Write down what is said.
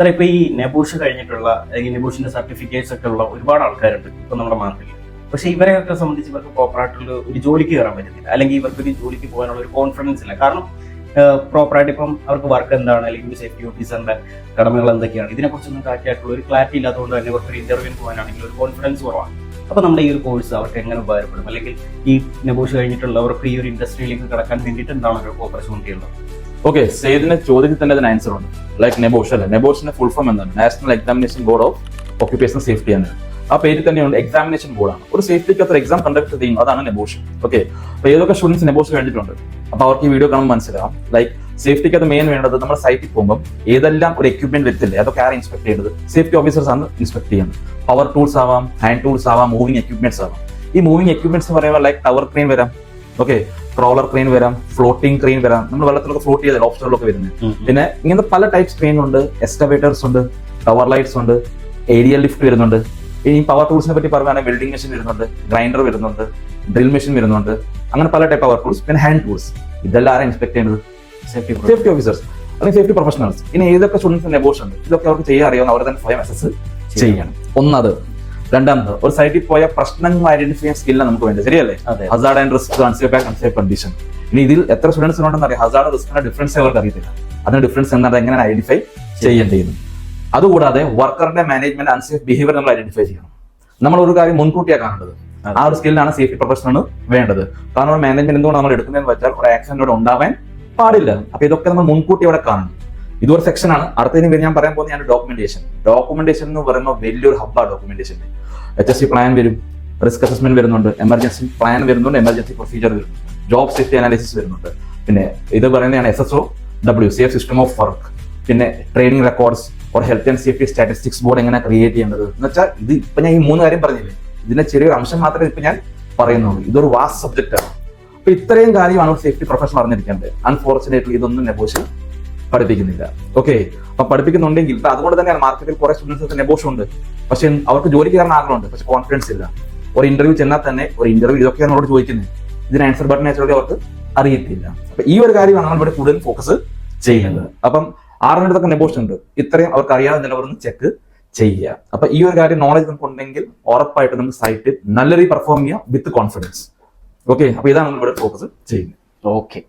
Sir ഇപ്പൊ ഈ നെബൂഷ് കഴിഞ്ഞിട്ടുള്ള അല്ലെങ്കിൽ നെബൂഷിന്റെ സർട്ടിഫിക്കറ്റ്സ് ഒക്കെ ഉള്ള ഒരുപാട് ആൾക്കാരുണ്ട് ഇപ്പൊ നമ്മുടെ മാർക്കറ്റിൽ. പക്ഷെ ഇവരെയൊക്കെ സംബന്ധിച്ച് ഇവർക്ക് പ്രോപ്പറായിട്ടുള്ള ഒരു ജോലിക്ക് കയറാൻ പറ്റുന്നില്ല അല്ലെങ്കിൽ ഇവർക്ക് ഒരു ജോലിക്ക് പോകാനുള്ള ഒരു കോൺഫിഡൻസ് ഇല്ല. കാരണം പ്രോപ്പറായിട്ട് ഇപ്പം അവർക്ക് വർക്ക് എന്താണ്? അല്ലെങ്കിൽ സേഫ്റ്റി ഓഫീസറിന്റെ കടമകൾ എന്തൊക്കെയാണ്? ഇതിനെക്കുറിച്ചൊന്നും കറക്റ്റായിട്ടുള്ള ഒരു ക്ലാരിറ്റി ഇല്ലാത്തതുകൊണ്ട് തന്നെ ഇവർക്ക് ഒരു ഇന്റർവ്യൂവിന് പോകാനാണെങ്കിൽ ഒരു കോൺഫിഡൻസ് കുറവാണ്. അപ്പൊ നമ്മുടെ ഈ ഒരു കോഴ്സ് അവർക്ക് എങ്ങനെ ഉപകാരപ്പെടും? അല്ലെങ്കിൽ ഈ നെബോഷ് കഴിഞ്ഞിട്ടുള്ളവർക്ക് ഈ ഒരു ഇൻഡസ്ട്രിയിലേക്ക് കടക്കാൻ വേണ്ടിയിട്ട് എന്താണ് ഒരു ഓപ്പർച്യൂണിറ്റി ഉള്ളത്? ഓക്കെ സെയ്ദിന്റെ ചോദ്യത്തിൽ തന്നെ അതിന് ആൻസർ ഉണ്ട്. ലൈക്ക് നെബോഷ് അല്ലെ? നെബോഷിന്റെ ഫുൾ ഫോം എന്താണ്? National examination board of occupational safety ആണ്. ആ പേര് തന്നെയുണ്ട് എക്സാമിനേഷൻ ബോർഡാണ് ഒരു സേഫ്റ്റിക്ക് അത്ര എക്സാം കണ്ടക്ട് ചെയ്യും അതാണ് നെബോഷ് ഓക്കെ അപ്പൊ ഏതൊക്കെ സ്റ്റുഡൻസ് നെബോഷ് കഴിഞ്ഞിട്ടുണ്ട്? അപ്പൊ അവർക്ക് ഈ വീഡിയോ കാണുമ്പോൾ മനസ്സിലാവും. ലൈക്ക് സേഫ്റ്റിക്ക് അത് മെയിൻ വേണ്ടത് നമ്മൾ സൈറ്റിൽ പോകുമ്പോൾ ഏതെല്ലാം ഒരു എക്യുപ്മെന്റ് വരുത്തില്ലേ അതൊക്കെ ആരാണ് ഇൻസ്പെക്ട് ചെയ്യേണ്ടത്? സേഫ്റ്റി ഓഫീസേഴ്സ് ആണ് ഇൻസ്പെക്ട് ചെയ്യുന്നത്. പവർ ടൂൾസ് ആവാം ഹാൻഡ് ടൂൾസ് ആവാം മൂവിംഗ് എക്യുപ്മെന്റ്സ് ആവാം. ഈ മൂവിംഗ് എക്യുപ്മെന്റ്സ് പറയുമ്പോൾ ലൈക്ക് ടവർ ക്രെയിൻ വരാം. ഓക്കെ ക്രോളർ ക്രെയിൻ വരാം ഫ്ലോട്ടിംഗ് ക്രെയിൻ വരാം. നമ്മൾ വെള്ളത്തിലൊക്കെ ഫ്ലോട്ട് ചെയ്ത ഓപ്ഷനിലൊക്കെ വരുന്നത്. പിന്നെ ഇങ്ങനത്തെ പല ടൈപ്പ് ക്രെയിൻ ഉണ്ട്. എസ്റ്റവേറ്റേഴ്സ് ഉണ്ട് ടവർ ലൈറ്റ്സ് ഉണ്ട് ഏരിയൽ ലിഫ്റ്റ് വരുന്നുണ്ട്. ഇനി പവർ ടൂൾസിനെ പറ്റി പറയുകയാണെങ്കിൽ വെൽഡിംഗ് മെഷീൻ വരുന്നുണ്ട് ഗ്രൈൻഡർ വരുന്നുണ്ട് ഡ്രിൽ മെഷീൻ വരുന്നുണ്ട്. അങ്ങനെ പല ടൈപ്പ് പവർ ടൂൾസ് പിന്നെ ഹാൻഡ് ടൂൾസ് ഇതെല്ലാം ആരാണ് ഇൻസ്പെക്ട് ചെയ്യുന്നത് സേഫ്റ്റി സേഫ്റ്റി ഓഫീസേഴ്സ് അല്ലെങ്കിൽ സേഫ്റ്റി പ്രൊഫഷണൽസ് ഇനി ഏതൊക്കെ സ്റ്റുഡൻസ് നെബോഷൻ ഉണ്ട്? ഇതൊക്കെ അവർക്ക് ചെയ്യാൻ അറിയാവുന്ന അവർ തന്നെ സ്വയം അസസ് ചെയ്യണം. ഒന്നത് രണ്ടാമത് ഒരു സൈറ്റിൽ പോയ പ്രശ്നങ്ങൾ ഐഡന്റിഫൈ ചെയ്യാൻ സ്കില്ലാണ് നമുക്ക് വേണ്ടത്. ശരിയല്ലേ? Hazard and risk unsafe unsafe condition ഇനി ഇതിൽ എത്ര സ്റ്റുഡൻസ് ഉണ്ടെന്ന് അറിയാം. ഹസാർഡ് റിസ്കിന്റെ ഡിഫറൻസ് അവർക്ക് അറിയത്തില്ല. അതിന്റെ ഡിഫറൻസ് എന്താണ് എങ്ങനെ ഐഡന്റിഫൈ ചെയ്യേണ്ടത്? അതുകൂടാതെ വർക്കറുടെ മാനേജ്മെന്റ് അൺസേഫ് ബിഹേവിയർ നമ്മൾ ഐഡന്റിഫൈ ചെയ്യണം. നമ്മൾ ഒരു കാര്യം മുൻകൂട്ടിയാണ് കാണേണ്ടത് ആ ഒരു സ്കില്ലാണ് സേഫ്റ്റി പ്രൊഫഷണൽ വേണ്ടത്. കാരണം മാനേജ്മെന്റ് എന്തുകൊണ്ട് നമ്മൾ എടുക്കുന്നതെന്ന് വെച്ചാൽ ഒരു ആക്സിഡന്റ് ഉണ്ടാവാൻ പാടില്ല. അപ്പൊ ഇതൊക്കെ നമ്മൾ മുൻകൂട്ടി അവിടെ കാണണം. ഇതൊരു സെക്ഷൻ ആണ്. അടുത്തതിന് പേര് ഞാൻ പറയാൻ പോകുന്നത് ഞാൻ ഡോക്യുമെന്റേഷൻ ഡോക്യുമെന്റേഷൻ എന്ന് പറയുമ്പോൾ വലിയൊരു ഹബ്ബാണ് documentation H S C plan വരും റിസ്ക് അസസ്മെന്റ് വരുന്നുണ്ട് എമർജൻസി പ്ലാൻ വരുന്നുണ്ട് എമർജൻസി പ്രൊസീജിയർ വരുന്നുണ്ട്. ജോബ് സേഫ്റ്റി അനാലിസിസ് വരുന്നുണ്ട്. പിന്നെ ഇത് പറയുന്നതാണ് S S O W safe system of work പിന്നെ training records or health and safety statistics board എങ്ങനെ ക്രിയേറ്റ് ചെയ്യേണ്ടത്. എന്ന് വെച്ചാൽ ഇത് ഇപ്പൊ ഞാൻ ഈ മൂന്ന് കാര്യം പറഞ്ഞില്ലേ? ഇതിന്റെ ചെറിയൊരു അംശം മാത്രമേ ഇപ്പൊ ഞാൻ പറയുന്നുള്ളൂ. ഇതൊരു വാസ് സബ്ജക്റ്റ് ആണ്. അപ്പൊ ഇത്രയും കാര്യമാണ് സേഫ്റ്റി പ്രൊഫഷൻ അറിഞ്ഞിരിക്കേണ്ടത്. അൺഫോർച്ചുനേറ്റ്ലി ഇതൊന്നും നെബോഷൻ പഠിപ്പിക്കുന്നില്ല. ഓക്കെ അപ്പൊ പഠിപ്പിക്കുന്നുണ്ടെങ്കിൽ ഇപ്പൊ അതുകൊണ്ട് തന്നെയാണ് മാർക്കറ്റിൽ കുറെ സ്റ്റുഡൻസ് നെബോഷം ഉണ്ട്. പക്ഷെ അവർക്ക് ജോലിക്ക് കയറാൻ ആഗ്രഹമുണ്ട്. പക്ഷെ കോൺഫിഡൻസ് ഇല്ല. ഒരു ഇന്റർവ്യൂ ചെന്നാൽ തന്നെ ഒരു ഇന്റർവ്യൂ ഇതൊക്കെയാണ് നമ്മളോട് ചോദിക്കുന്നത് ഇതിന് ആൻസർ ബട്ടൺ ആക്ച്വലി അവർക്ക് അറിയത്തില്ല. അപ്പൊ ഈ ഒരു കാര്യമാണ് നമ്മൾ ഇവിടെ കൂടുതൽ ഫോക്കസ് ചെയ്യുന്നത്. അപ്പം ആറിനടുത്തൊക്കെ നെബോഷൻ ഉണ്ട്. ഇത്രയും അവർക്ക് അറിയാതെ നിലവറന്ന് ചെക്ക് ചെയ്യുക. അപ്പൊ ഈ ഒരു കാര്യം നോളജ് നമുക്ക് ഉണ്ടെങ്കിൽ ഉറപ്പായിട്ട് നമുക്ക് സൈറ്റിൽ നല്ല രീതിയിൽ പെർഫോം ചെയ്യാം വിത്ത് കോൺഫിഡൻസ് ഓക്കെ അപ്പൊ ഇതാണ് നമ്മൾ ഇവിടെ ഫോക്കസ് ചെയ്യുന്നത്. ഓക്കെ